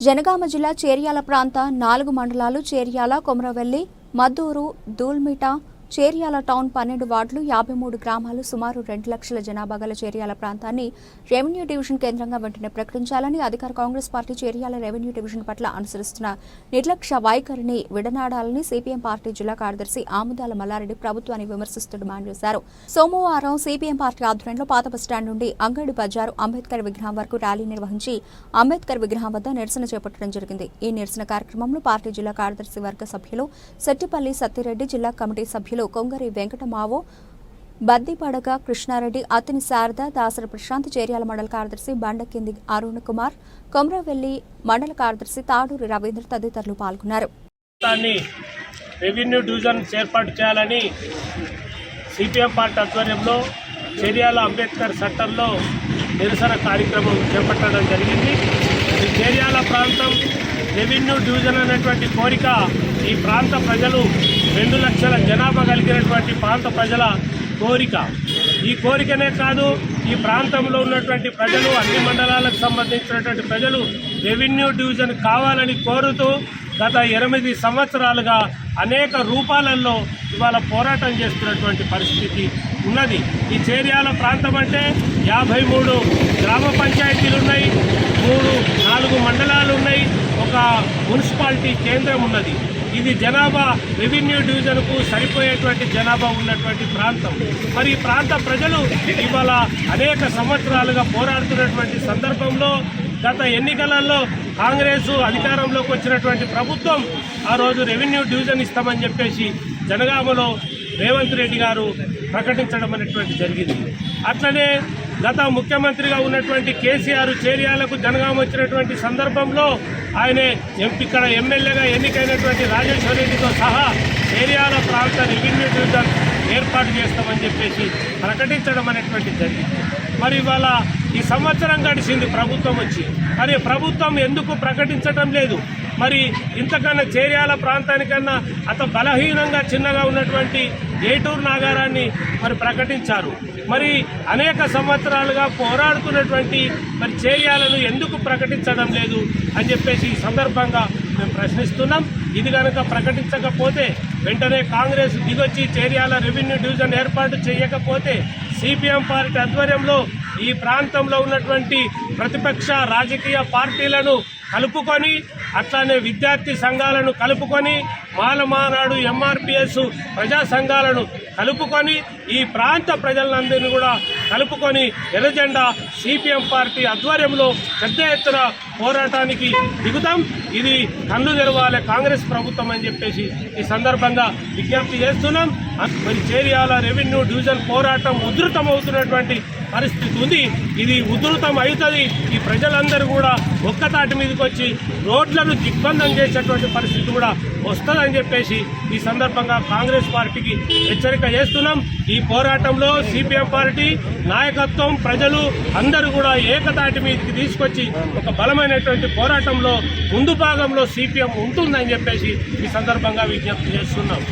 జనగామ జిల్లా చేర్యాల ప్రాంత నాలుగు మండలాలు చేర్యాల కొమరవెల్లి మద్దూరు దూల్మిట చేర్యాల టౌన్ పన్నెండు వార్డులు యాభై మూడు గ్రామాలు సుమారు రెండు లక్షల జనాభా గల చేర్యాల ప్రాంతాన్ని రెవెన్యూ డివిజన్ కేంద్రంగా వెంటనే ప్రకటించాలని అధికార Congress party Cheryal revenue division పట్ల అనుసరిస్తున్న నిర్లక్ష్య వైఖరిని విడనాడాలని సిపిఎం పార్టీ జిల్లా కార్యదర్శి ఆముదాల మల్లారెడ్డి ప్రభుత్వాన్ని విమర్శిస్తూ డిమాండ్ చేశారు. సోమవారం సిపిఎం పార్టీ ఆధ్వర్యంలో పాత బస్టాండ్ నుండి అంగడి బజారు అంబేద్కర్ విగ్రహం వరకు ర్యాలీ నిర్వహించి అంబేద్కర్ విగ్రహం వద్ద నిరసన చేపట్టడం జరిగింది. ఈ నిరసన కార్యక్రమంలో పార్టీ జిల్లా కార్యదర్శి వర్గ సభ్యులు సెట్టిపల్లి సత్తిరెడ్డి జిల్లా కమిటీ సభ్యులు కొంగరి వెంకటమావో బద్దిపడగ కృష్ణారెడ్డి అతని శారద దాసర ప్రశాంత్ చేర్యాల మండల కార్యదర్శి బండకింది అరుణ్ కుమార్ కొమరవెల్లి మండల కార్యదర్శి తాడూరి రవీంద్ర తదితరులు పాల్గొన్నారు. రెవెన్యూ డివిజన్ ఏర్పాటు చేయాలని సిపిఎం పార్టీ ఆధ్వర్యంలో చేర్యాల అంబేద్కర్ సెంటర్లో నిరసన కార్యక్రమం చేపట్టడం జరిగింది. ఈ చేర్యాల ప్రాంతం రెవెన్యూ డివిజన్ అనేటువంటి కోరిక ఈ ప్రాంత ప్రజలు రెండు లక్షల జనాభా కలిగినటువంటి ప్రాంత ప్రజల కోరిక. ఈ కోరికనే కాదు ఈ ప్రాంతంలో ఉన్నటువంటి ప్రజలు అన్ని మండలాలకు సంబంధించినటువంటి ప్రజలు రెవెన్యూ డివిజన్ కావాలని కోరుతూ గత ఎనిమిది సంవత్సరాలుగా అనేక రూపాలలో ఇవాళ పోరాటం చేస్తున్నటువంటి పరిస్థితి ఉన్నది. ఈ చేర్యాల ప్రాంతం అంటే యాభై మూడు గ్రామ పంచాయతీలు ఉన్నాయి మూడు నాలుగు మండలాలు ఉన్నాయి ఒక మున్సిపాలిటీ కేంద్రం ఉన్నది. ఇది జనాభా రెవెన్యూ డివిజన్కు సరిపోయేటువంటి జనాభా ఉన్నటువంటి ప్రాంతం. మరి ఈ ప్రాంత ప్రజలు ఇవాళ అనేక సంవత్సరాలుగా పోరాడుతున్నటువంటి సందర్భంలో గత ఎన్నికలలో కాంగ్రెస్ అధికారంలోకి వచ్చినటువంటి ప్రభుత్వం ఆ రోజు రెవెన్యూ డివిజన్ ఇస్తామని చెప్పేసి జనగామలో రేవంత్ రెడ్డి గారు ప్రకటించడం అనేటువంటి జరిగింది. అట్లనే గత ముఖ్యమంత్రిగా ఉన్నటువంటి కేసీఆర్ చేరియాలకు జనగామ వచ్చినటువంటి సందర్భంలో ఆయన ఎంపీ ఇక్కడ ఎమ్మెల్యేగా ఎన్నికైనటువంటి రాజేశ్వర రెడ్డితో సహా చేరియాల ప్రాంత రెవెన్యూ డివిజన్ ఏర్పాటు చేస్తామని చెప్పేసి ప్రకటించడం అనేటువంటి జరిగింది. మరి ఇవాళ ఈ సంవత్సరం గడిచింది ప్రభుత్వం వచ్చి. కానీ ప్రభుత్వం ఎందుకు ప్రకటించటం లేదు? మరి ఇంతకన్నా చేర్యాల ప్రాంతానికన్నా అత బలహీనంగా చిన్నగా ఉన్నటువంటి ఏటూరు నాగారాన్ని మరి ప్రకటించారు? మరి అనేక సంవత్సరాలుగా పోరాడుతున్నటువంటి మరి చేయాలను ఎందుకు ప్రకటించడం లేదు అని చెప్పేసి ఈ సందర్భంగా మేము ప్రశ్నిస్తున్నాం. ఇది కనుక ప్రకటించకపోతే వెంటనే కాంగ్రెస్ దిగొచ్చి చేర్యాల రెవెన్యూ డివిజన్ ఏర్పాటు చేయకపోతే సిపిఎం పార్టీ ఆధ్వర్యంలో ఈ ప్రాంతంలో ఉన్నటువంటి ప్రతిపక్ష రాజకీయ పార్టీలను కలుపుకొని అట్లానే విద్యార్థి సంఘాలను కలుపుకొని మాలమానాడు ఎంఆర్పిఎస్ ప్రజా సంఘాలను కలుపుకొని ఈ ప్రాంత ప్రజలందరినీ కూడా కలుపుకొని ఎర్రజెండా సిపిఎం పార్టీ ఆధ్వర్యంలో పెద్ద ఎత్తున పోరాటానికి దిగుతాం. ఇది కళ్ళు తెరవాలే కాంగ్రెస్ ప్రభుత్వం అని చెప్పేసి ఈ సందర్భంగా విజ్ఞప్తి చేస్తున్నాం. మరి చేరియాల రెవెన్యూ డివిజన్ పోరాటం ఉధృతం అవుతున్నటువంటి పరిస్థితి ఉంది. ఇది ఉధృతం అవుతుంది ఈ ప్రజలందరూ కూడా ఒక్కతాటి మీద వచ్చి రోడ్లను దిగ్బంధం చేసేటువంటి పరిస్థితి కూడా వస్తుందని చెప్పేసి ఈ సందర్భంగా కాంగ్రెస్ పార్టీకి హెచ్చరిక చేస్తున్నాం. ఈ పోరాటంలో సిపిఎం పార్టీ నాయకత్వం ప్రజలు అందరూ కూడా ఏకతాటి మీదకి తీసుకొచ్చి ఒక బలమైనటువంటి పోరాటంలో ముందు భాగంలో సిపిఎం ఉంటుందని చెప్పేసి ఈ సందర్భంగా విజ్ఞప్తి చేస్తున్నాం.